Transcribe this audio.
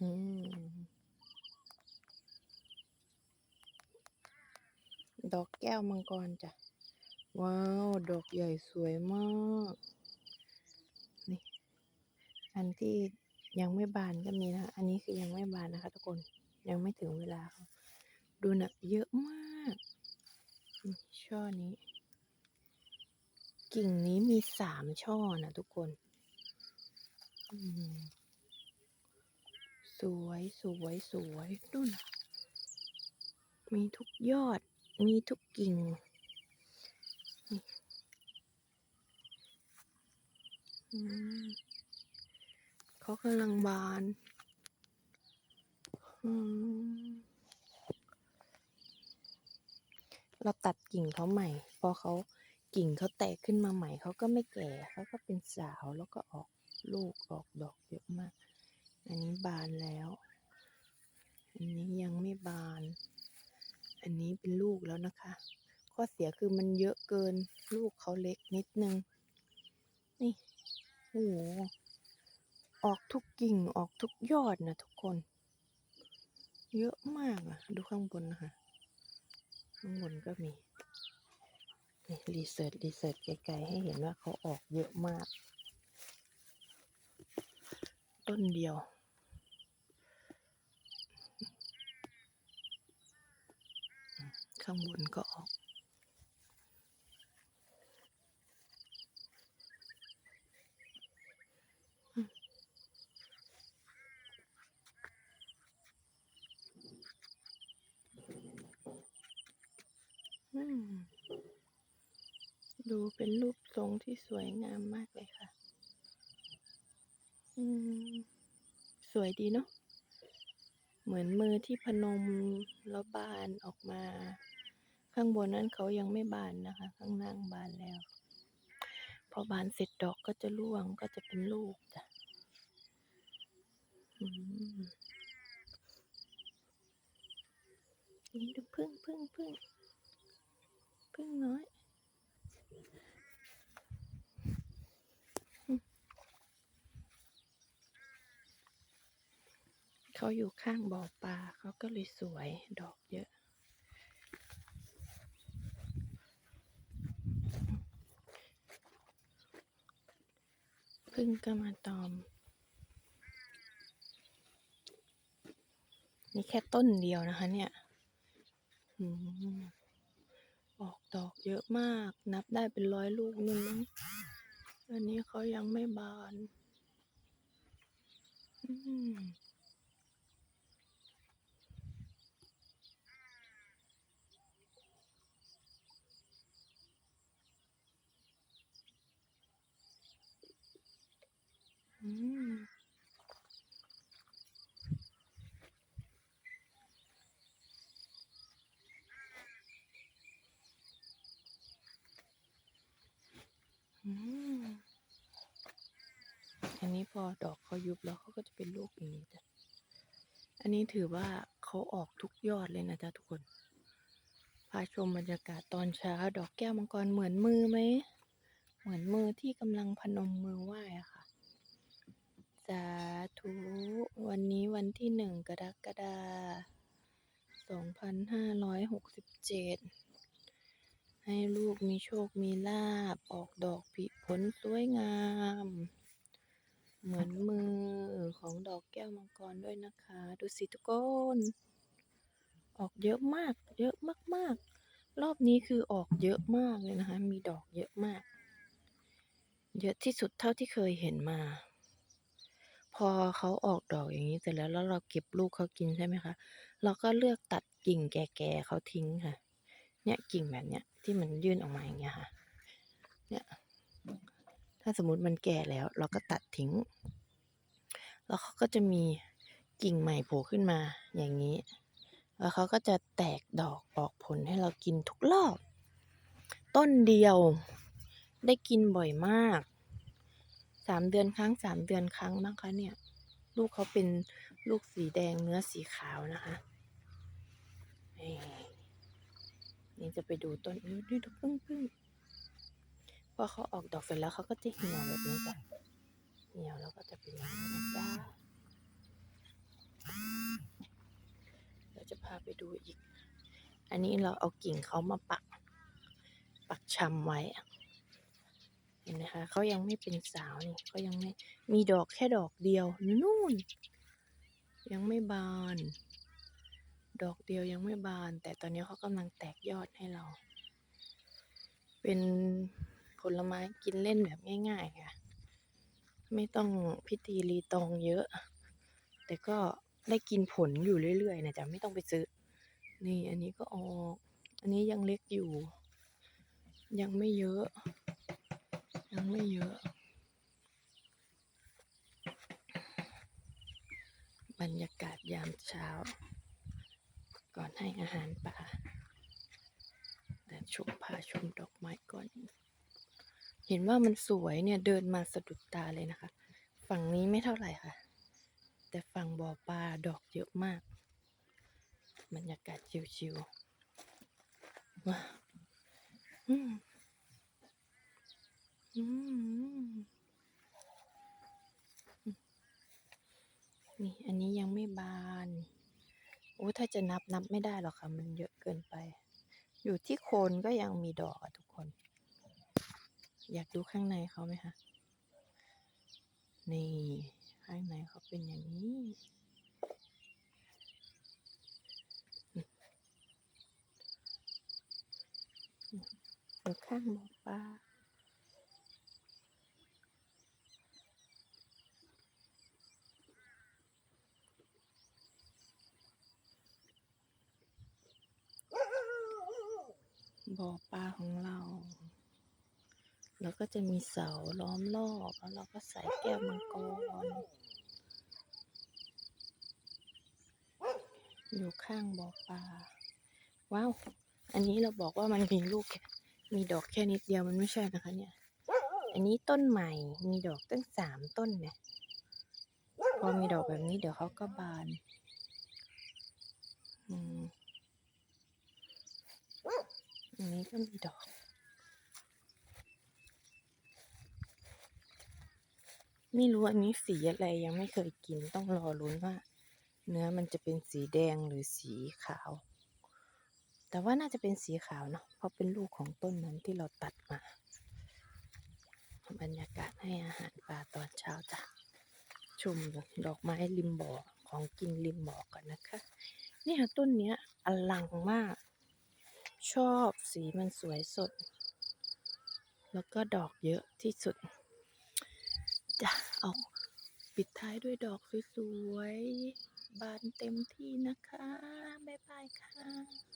อืมดอกแก้วมังกรจ้ะ ว้าว ดอกใหญ่สวยมาก นี่ อันที่ยังไม่บานก็มีนะคะอันนี้คือยังไม่บานนะคะทุกคน ยังไม่ถึงเวลาเขาดูนะเยอะมาก ช่อนี้ กิ่งนี้มีสามช่อนะทุกคน อืม วยสวยสวยดูนะมีทุกยอด มีทุกกิ่งอืมเขากำลังบานอืมเราตัดกิ่งเขาใหม่ พอเขากิ่งเขาแตกขึ้นมาใหม่ เขาก็ไม่แก่เขาก็เป็นสาวแล้วก็ออกลูกออกดอกเยอะมาก อันนี้บานแล้ว อันนี้ยังไม่บาน อันนี้เป็นลูกแล้วนะคะ ข้อเสียคือมันเยอะเกิน ลูกเขาเล็กนิดนึง นี่โอ้โหออกทุกกิ่งออกทุกยอดนะทุกคน เยอะมากอะดูข้างบนนะคะข้างบนก็มีนี่รีเสิร์ชรีเสิร์ชไกลๆให้เห็นว่าเขาออกเยอะมาก ต้นเดียว ข้างบนก็ออก ดูเป็นรูปทรงที่สวยงามมากเลยค่ะ สวยดีเนาะเหมือนมือที่พนมแล้วบานออกมา ข้างบนนั้นเขายังไม่บานนะคะ ข้างล่างบานแล้ว พอบานเสร็จดอกก็จะร่วงก็จะเป็นลูกจ้ะอืมนี่ดูพึ่งพึ่งพึ่งพึ่งน้อยเขาอยู่ข้างบ่อปลาเขาก็เลยสวยดอกเยอะ พึ่งก็มาตอม นี่แค่ต้นเดียวนะคะ เนี่ยออกดอกเยอะมาก นับได้เป็นร้อยลูกนึงอันนี้เขายังไม่บาน อืม อืม อืม อั นี้พอดอกเขายุบแล้วเขาก็จะเป็นลูกอย่างนี้จ้ะ อันนี้ถือว่าเขาออกทุกยอดเลยนะจ๊ะทุกคน พาชมบรรยากาศตอนเช้า ดอกแก้วมังกรเหมือนมือไหม เหมือนมือที่กำลังพนมมือไหว้อะค่ะ สาธุวันนี้วันที่หนึ่งกรกฎาสองพันห้าร้อยหกสิบเจ็ดให้ลูกมีโชคมีลาบ ออกดอกผีผลสวยงาม เหมือนมือของดอกแก้วมังกรด้วยนะคะ ดูสิทุกคน ออกเยอะมาก เยอะมากๆ รอบนี้คือออกเยอะมากเลยนะคะ มีดอกเยอะมาก เยอะที่สุดเท่าที่เคยเห็นมา พอเขาออกดอกอย่างนี้เสร็จแล้วแล้วเราเก็บลูกเขากินใช่ไหมคะ เราก็เลือกตัดกิ่งแก่ๆเขาทิ้งค่ะ เนี่ยกิ่งแบบเนี้ยที่มันยื่นออกมาอย่างเงี้ยค่ะ เนี่ย ถ้าสมมติมันแก่แล้ว เราก็ตัดทิ้ง แล้วเขาก็จะมีกิ่งใหม่โผล่ขึ้นมาอย่างนี้ แล้วเขาก็จะแตกดอกออกผลให้เรากินทุกรอบ ต้นเดียวได้กินบ่อยมาก สามเดือนครั้งสามเดือนครั้งนะคะเนี่ย ลูกเขาเป็นลูกสีแดงเนื้อสีขาวนะคะนี่นี่จะไปดูต้นนี้ดูพึ่งพึ่ง พอเขาออกดอกเสร็จแล้วเขาก็จะเหี่ยวแบบนี้จ้ะเหี่ยวแล้วก็จะเป็นอย่างนี้นะจ๊ะจะพาไปดูอีก อันนี้เราเอากิ่งเขามาปัก ปักชำไว้เห็นไหมคะเขายังไม่เป็นสาวนี่เขายังไม่มีดอกแค่ดอกเดียวนู่น ยังไม่บาน ดอกเดียวยังไม่บาน แต่ตอนนี้เขากำลังแตกยอดให้เรา เป็น ผลไม้กินเล่นแบบง่ายๆค่ะ ไม่ต้องพิธีรีตองเยอะ แต่ก็ได้กินผลอยู่เรื่อยๆนะจ๊ะไม่ต้องไปซื้อ นี่อันนี้ก็ออก อันนี้ยังเล็กอยู่ ยังไม่เยอะ ยังไม่เยอะ บรรยากาศยามเช้า ก่อนให้อาหารปลาแต่ชมพาชมดอกไม้ก่อน เห็นว่ามันสวยเนี่ยเดินมาสะดุดตาเลยนะคะ ฝั่งนี้ไม่เท่าไหร่ค่ะ แต่ฝั่งบ่อปลาดอกเยอะมากบรรยากาศชิวๆว้าอืมอืมนี่ อันนี้ยังไม่บาน โอ้ ถ้าจะนับนับไม่ได้หรอกค่ะ มันเยอะเกินไป อยู่ที่โคนก็ยังมีดอกอะทุกคน อยากดูข้างในเขาไหมคะ นี่ ข้างในเขาเป็นอย่างนี้อืมอืมอยู่ข้างบ่อปลาบ่อปลาของเรา แล้วก็จะมีเสาล้อมรอบแล้วเราก็ใส่แก้วมังกรอยู่ข้างบ่อปลาว้าว อันนี้เราบอกว่ามันมีลูกแค่มีดอกแค่นิดเดียวมันไม่ใช่นะคะเนี่ย อันนี้ต้นใหม่มีดอกตั้งสามต้นเนี่ยพอมีดอกแบบนี้เดี๋ยวเขาก็บานอืมอันนี้ก็มีดอก ไม่รู้อันนี้สีอะไรยังไม่เคยกินต้องรอลุ้นว่า เนื้อมันจะเป็นสีแดงหรือสีขาว แต่ว่าน่าจะเป็นสีขาวเนาะเพราะเป็นลูกของต้นนั้นที่เราตัดมา บรรยากาศให้อาหารปลาตอนเช้าจ้ะชมดอกไม้ริมบ่อของกินริมบ่อกันนะคะเนี่ยต้นเนี้ยอลังมาก ชอบสีมันสวยสด แล้วก็ดอกเยอะที่สุด เอาปิดท้ายด้วยดอกสวยๆ บานเต็มที่นะคะ บ๊ายบายค่ะ